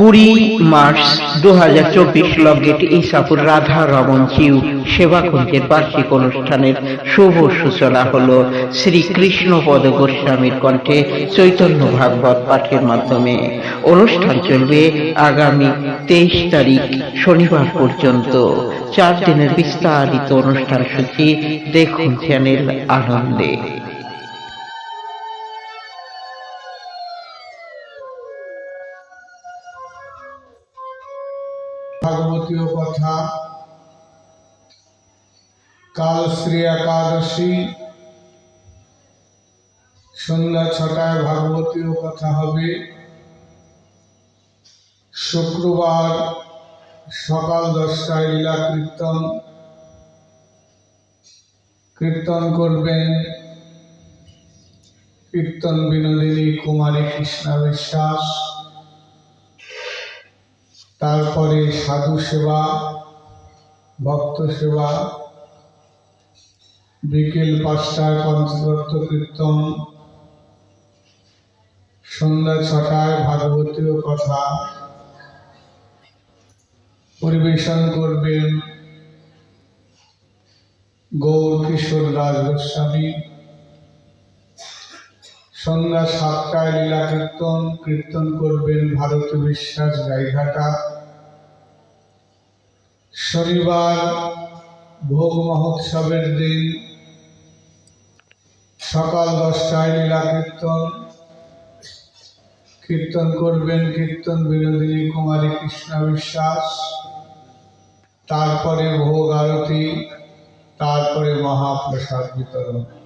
কুড়ি মার্চ দু হাজার চব্বিশ লগেট ইসাপুর রাধা রমন জিউ সেবাকুঞ্জের বার্ষিক অনুষ্ঠানের শুভ সূচনা হল শ্রী কৃষ্ণপদ গোস্বামীর কণ্ঠে চৈতন্য ভাগবত পাঠের মাধ্যমে। অনুষ্ঠান চলবে আগামী তেইশ তারিখ শনিবার পর্যন্ত। চার দিনের বিস্তারিত অনুষ্ঠান সূচি দেখুন চ্যানেল আনন্দে। ভাগবতীয় কথা কাল শ্রী একাদশী সন্ধ্যা ছটায় ভাগবতীয় কথা হবে শুক্রবার সকাল দশটায় লীলা কীর্তন। কীর্তন করবেন কীর্তন বিনোদিনী কুমারী কৃষ্ণা বিশ্বাস। তারপরে সাধু সেবা, ভক্ত সেবা, বিকেল পাঁচটায় পঞ্চদত্ত কীর্তন, সন্ধ্যা ছটায় ভাগবতীয় কথা। পরিবেশন করবেন গৌর কিশোর রাজ গোস্বামী সন্ধ্যা সাতটায় লীলা কীর্তন কীর্তন করবেন ভারত বিশ্বাস গাইঘাটা। শনিবার ভোগ মহোৎসবের দিন। সকাল দশটায় লীলা কীর্তন। কীর্তন করবেন কীর্তন বিনোদিনী কুমারী কৃষ্ণ বিশ্বাস। তারপরে ভোগ আরতি, তারপরে মহাপ্রসাদ বিতরণ।